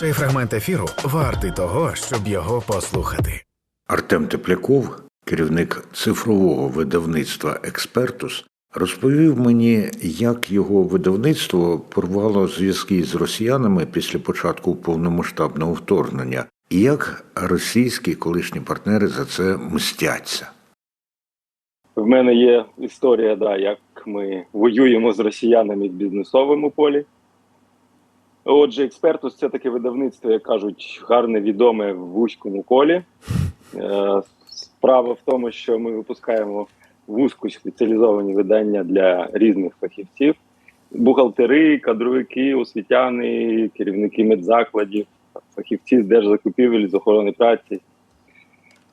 Цей фрагмент ефіру вартий того, щоб його послухати. Артем Тепляков, керівник цифрового видавництва Експертус, розповів мені, як його видавництво порвало зв'язки з росіянами після початку повномасштабного вторгнення, і як російські колишні партнери за це мстяться. В мене є історія, да, як ми воюємо з росіянами в бізнесовому полі. Отже, експертус це таке видавництво, як кажуть, гарне відоме в вузькому колі. Е, Справа в тому, що ми випускаємо вузько спеціалізовані видання для різних фахівців: бухгалтери, кадровики, освітяни, керівники медзакладів, фахівці з держзакупівель, з охорони праці.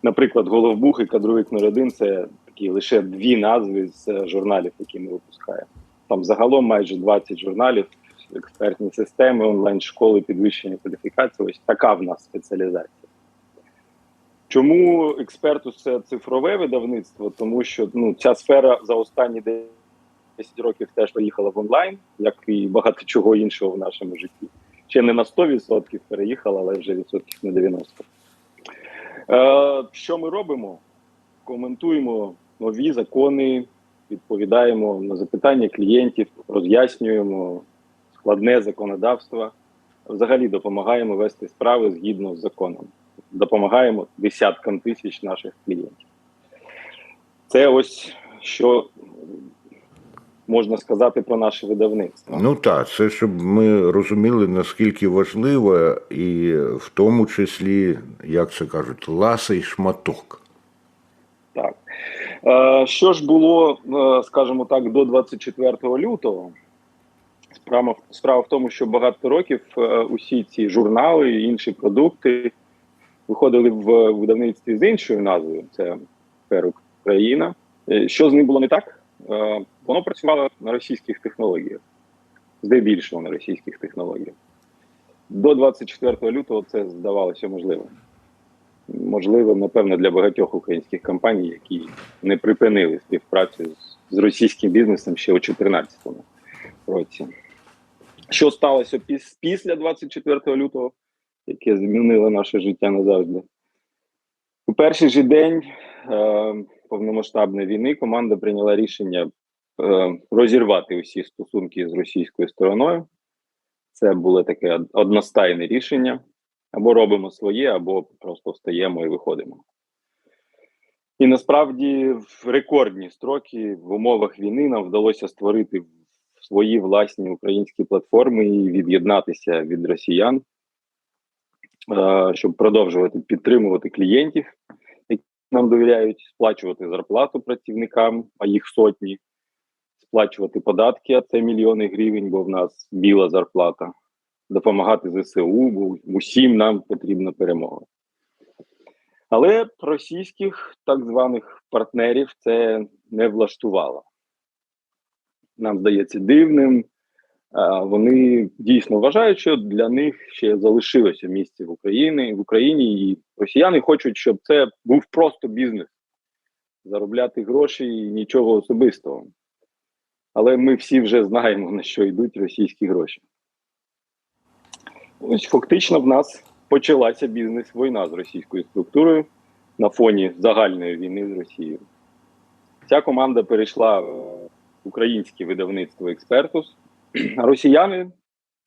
Наприклад, головбух і кадровик номер 1 це такі лише дві назви з журналів, які ми випускаємо. Там загалом майже 20 журналів, експертні системи, онлайн-школи, підвищення кваліфікації. Ось така в нас спеціалізація. Чому експертус це цифрове видавництво? Тому що ну, ця сфера за останні 10 років теж поїхала в онлайн, як і багато чого іншого в нашому житті. Ще не на 100% переїхала, але вже відсотків на 90%. Е, що ми робимо? Коментуємо нові закони, відповідаємо на запитання клієнтів, роз'яснюємо складне законодавство. Взагалі допомагаємо вести справи згідно з законом. Допомагаємо десяткам тисяч наших клієнтів. Це ось що можна сказати про наше видавництво. Ну так, це щоб ми розуміли, наскільки важливо, і в тому числі, як це кажуть, ласий шматок. Так. Е, що ж було, е, скажімо так, до 24 лютого? Справа, справа в тому, що багато років е, усі ці журнали і інші продукти виходили в видавництві з іншою назвою. Це «Пер Україна. Е, Що з ним було не так? Е, Воно працювало на російських технологіях, здебільшого на російських технологіях. До 24 лютого це здавалося можливим. Можливо, напевно, для багатьох українських компаній, які не припинили співпрацю з російським бізнесом ще у 2014 році. Що сталося піс, після 24 лютого, яке змінило наше життя назавжди? У перший же день е, повномасштабної війни команда прийняла рішення е, розірвати усі стосунки з російською стороною. Це було таке одностайне рішення. Або робимо своє, або просто встаємо і виходимо. І насправді в рекордні строки в умовах війни нам вдалося створити свої власні українські платформи і від'єднатися від росіян, е, щоб продовжувати підтримувати клієнтів, які нам довіряють, сплачувати зарплату працівникам, а їх сотні, сплачувати податки, а це мільйони гривень, бо в нас біла зарплата допомагати ЗСУ, бо усім нам потрібна перемога. Але російських так званих партнерів це не влаштувало. Нам здається дивним. Вони дійсно вважають, що для них ще залишилося місце в Україні в Україні, і росіяни хочуть, щоб це був просто бізнес, заробляти гроші і нічого особистого. Але ми всі вже знаємо, на що йдуть російські гроші. Ось фактично в нас почалася бізнес-війна з російською структурою на фоні загальної війни з Росією. Ця команда перейшла в українське видавництво Експертус. Росіяни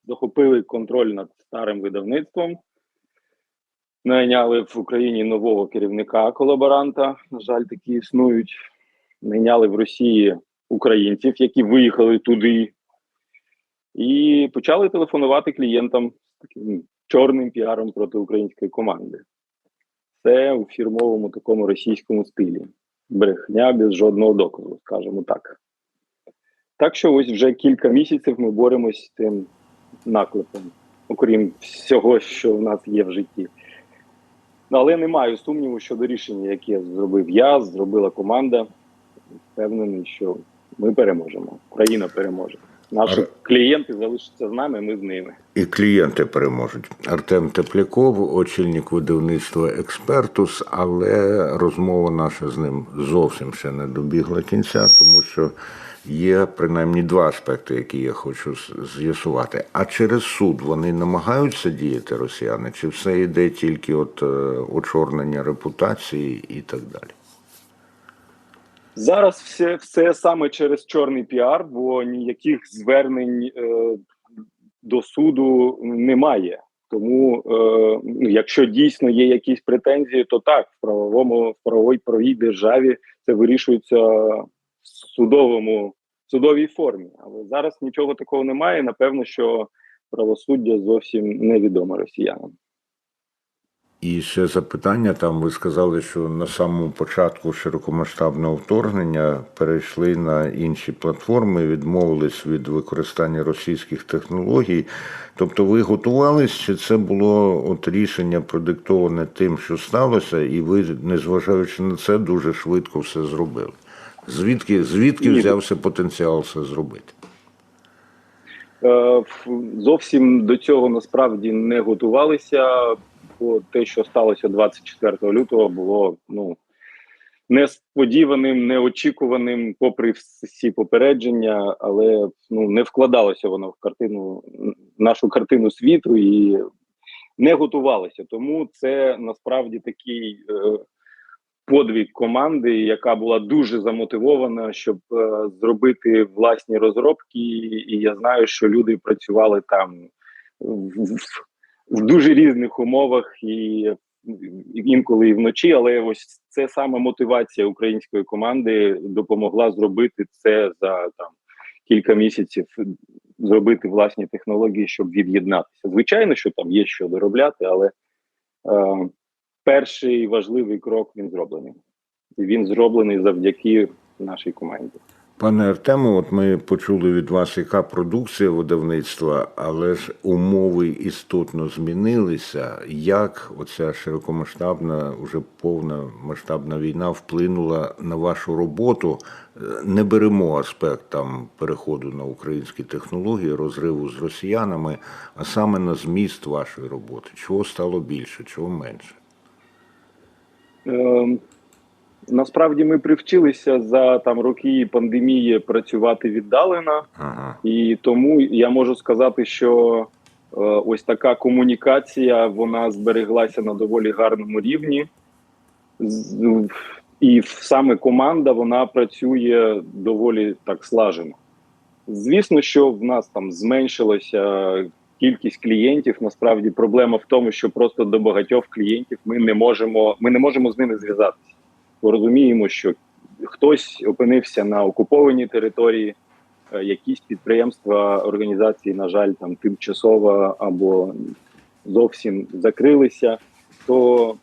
захопили контроль над старим видавництвом, найняли в Україні нового керівника колаборанта. На жаль, такі існують. Найняли в Росії українців, які виїхали туди, і почали телефонувати клієнтам з таким чорним піаром проти української команди. Це у фірмовому такому російському стилі. Брехня без жодного доказу, скажімо так. Так що ось вже кілька місяців ми боремось з тим наклепом, окрім всього, що в нас є в житті. Але не маю сумніву щодо рішення, яке зробив я, зробила команда. Впевнений, що ми переможемо. Україна переможе. Наші Ар- клієнти залишаться з нами, ми з ними. І клієнти переможуть. Артем Тепляков, очільник видавництва Експертус, але розмова наша з ним зовсім ще не добігла кінця, тому що Є принаймні два аспекти, які я хочу з'ясувати. А через суд вони намагаються діяти росіяни, чи все йде тільки от е, очорнення репутації і так далі? Зараз все, все саме через чорний піар, бо ніяких звернень е, до суду немає. Тому, е, ну, якщо дійсно є якісь претензії, то так в правовому в правовій правій державі це вирішується судовому судовій формі. Але зараз нічого такого немає. Напевно, що правосуддя зовсім невідоме росіянам. І ще запитання. Там ви сказали, що на самому початку широкомасштабного вторгнення перейшли на інші платформи, відмовились від використання російських технологій. Тобто, ви готувались, чи це було от рішення продиктоване тим, що сталося, і ви, незважаючи на це, дуже швидко все зробили? Звідки, звідки взявся потенціал все зробити? Е, зовсім до цього насправді не готувалися, бо те, що сталося 24 лютого, було ну несподіваним, неочікуваним, попри всі попередження, але ну не вкладалося воно в картину нашу картину світу і не готувалися. Тому це насправді такий. Е, Подвиг команди, яка була дуже замотивована, щоб е, зробити власні розробки, і я знаю, що люди працювали там в, в, в дуже різних умовах і інколи і вночі. Але ось це саме мотивація української команди допомогла зробити це за там кілька місяців, зробити власні технології, щоб від'єднатися. Звичайно, що там є що доробляти, але е, перший важливий крок він зроблений. І він зроблений завдяки нашій команді. Пане Артему, от ми почули від вас, яка продукція видавництва, але ж умови істотно змінилися. Як оця широкомасштабна, уже повна масштабна війна вплинула на вашу роботу? Не беремо аспект там переходу на українські технології, розриву з росіянами, а саме на зміст вашої роботи. Чого стало більше, чого менше? Е, насправді ми привчилися за там роки пандемії працювати віддалено, Ага. і тому я можу сказати, що е, ось така комунікація вона збереглася на доволі гарному рівні. З- І саме команда вона працює доволі так слажено. Звісно, що в нас там зменшилася кількість клієнтів. Насправді проблема в тому, що просто до багатьох клієнтів ми не можемо, ми не можемо з ними зв'язатися. Бо розуміємо, що хтось опинився на окупованій території, е, якісь підприємства, організації, на жаль, там тимчасово або зовсім закрилися. То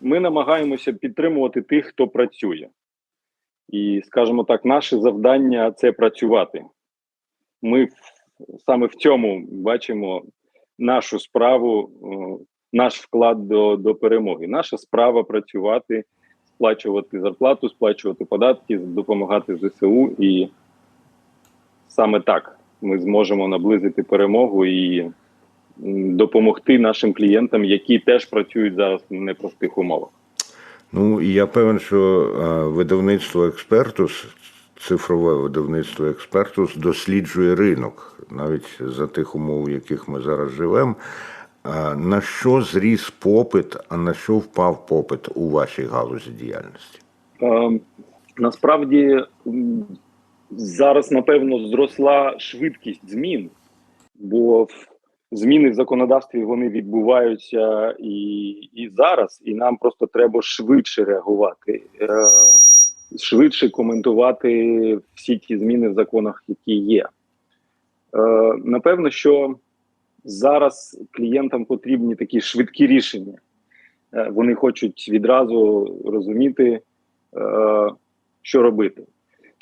ми намагаємося підтримувати тих, хто працює. І, скажімо так, наше завдання це працювати. Ми саме в цьому бачимо нашу справу, наш вклад до, до перемоги. Наша справа працювати, сплачувати зарплату, сплачувати податки, допомагати ЗСУ. І саме так ми зможемо наблизити перемогу і допомогти нашим клієнтам, які теж працюють зараз в непростих умовах. Ну і я певен, що е, видавництво експертус, цифрове видавництво експертус досліджує ринок навіть за тих умов, в яких ми зараз живемо. На що зріс попит, а на що впав попит у вашій галузі діяльності? Е, насправді зараз, напевно, зросла швидкість змін, бо зміни в законодавстві вони відбуваються і, і зараз, і нам просто треба швидше реагувати, е, швидше коментувати всі ті зміни в законах, які є. Е, напевно, що зараз клієнтам потрібні такі швидкі рішення. Е, вони хочуть відразу розуміти, е, що робити.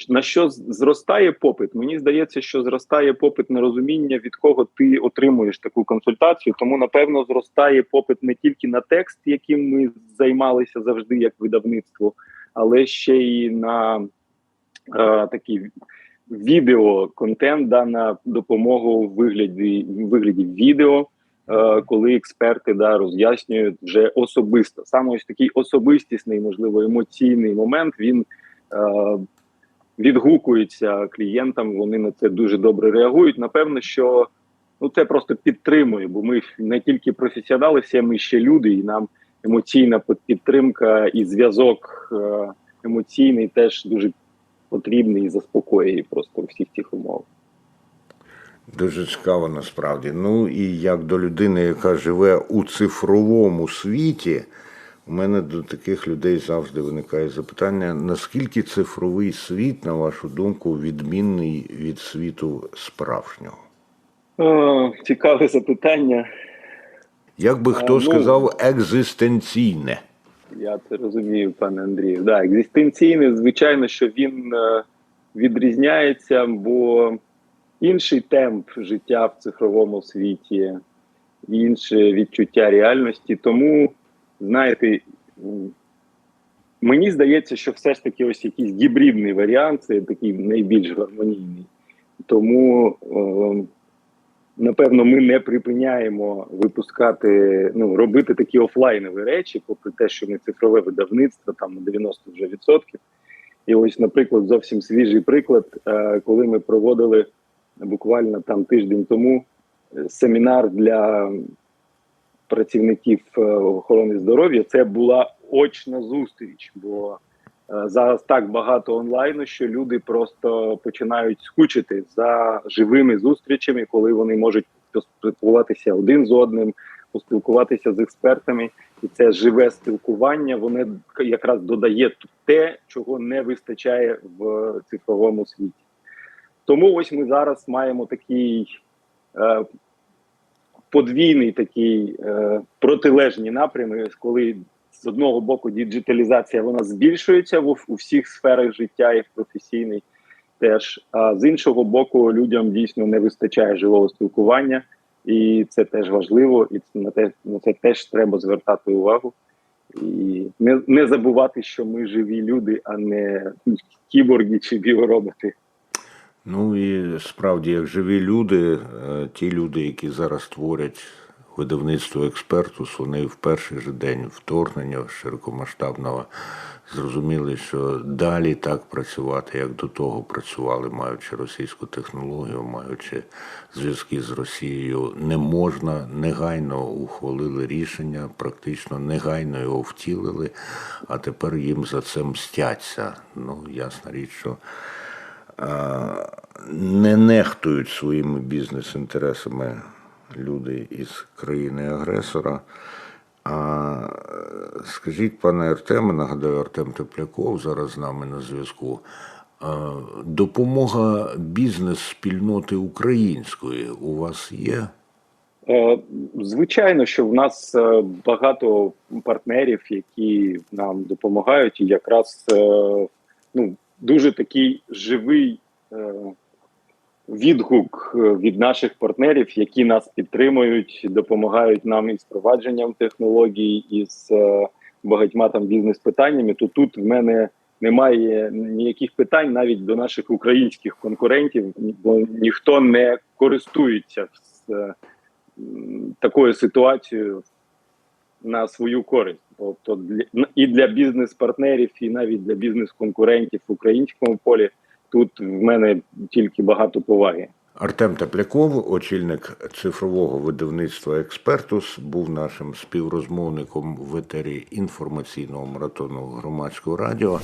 На що зростає попит? Мені здається, що зростає попит на розуміння, від кого ти отримуєш таку консультацію. Тому, напевно, зростає попит не тільки на текст, яким ми займалися завжди як видавництво, але ще й на е, такий відео-контент, да, на допомогу в вигляді, вигляді відео. е, Коли експерти да роз'яснюють вже особисто саме ось такий особистісний, можливо, емоційний момент. Він е, відгукується клієнтам. Вони на це дуже добре реагують. Напевно, що ну це просто підтримує, бо ми не тільки професіонали, всі ми ще люди, і нам емоційна підтримка і зв'язок е, емоційний теж дуже потрібний і заспокоює просто у всіх цих умовах. Дуже цікаво насправді. Ну і як до людини, яка живе у цифровому світі, у мене до таких людей завжди виникає запитання: наскільки цифровий світ, на вашу думку, відмінний від світу справжнього? О, цікаве запитання. Як би хто ну- сказав, екзистенційне? Я це розумію, пане Андрію. Да, екзистенційний, звичайно, що він е, відрізняється, бо інший темп життя в цифровому світі, інше відчуття реальності. Тому, знаєте, мені здається, що все ж таки ось якийсь гібридний варіант, це такий найбільш гармонійний. Тому, е, напевно, ми не припиняємо випускати, ну, робити такі офлайнові речі, попри те, що ми цифрове видавництво там на 90 вже відсотків. І ось, наприклад, зовсім свіжий приклад, е, коли ми проводили буквально там тиждень тому е, семінар для працівників е, охорони здоров'я, це була очна зустріч, бо зараз так багато онлайну, що люди просто починають скучити за живими зустрічами, коли вони можуть поспілкуватися один з одним, поспілкуватися з експертами, і це живе спілкування. Воно якраз додає те, чого не вистачає в цифровому світі. Тому ось ми зараз маємо такий е, подвійний такий е, протилежні напрями, коли з одного боку діджиталізація вона збільшується в у всіх сферах життя і в професійній теж. А з іншого боку, людям дійсно не вистачає живого спілкування, і це теж важливо, і на те на це теж треба звертати увагу. І не, не забувати, що ми живі люди, а не кіборги чи біороботи. Ну і справді, як живі люди, е, ті люди, які зараз творять видавництво експертус, вони в перший же день вторгнення широкомасштабного зрозуміли, що далі так працювати, як до того працювали, маючи російську технологію, маючи зв'язки з Росією, не можна негайно ухвалили рішення, практично негайно його втілили, а тепер їм за це мстяться. Ну, ясна річ, що не нехтують своїми бізнес-інтересами люди із країни-агресора. А скажіть, пане Артеме, нагадаю, Артем Тепляков зараз з нами на зв'язку. Допомога бізнес-спільноти української у вас є? Е, Звичайно, що в нас е, багато партнерів, які нам допомагають, і якраз е, ну, дуже такий живий відгук е, від наших партнерів, які нас підтримують, допомагають нам із впровадженням технологій, із е, багатьма там бізнес-питаннями. То тут в мене немає ніяких питань навіть до наших українських конкурентів, бо ніхто не користується е, такою ситуацією на свою користь. Тобто для і для бізнес-партнерів, і навіть для бізнес-конкурентів в українському полі тут в мене тільки багато поваги. Артем Тепляков, очільник цифрового видавництва Експертус, був нашим співрозмовником в етері інформаційного маратону громадського радіо.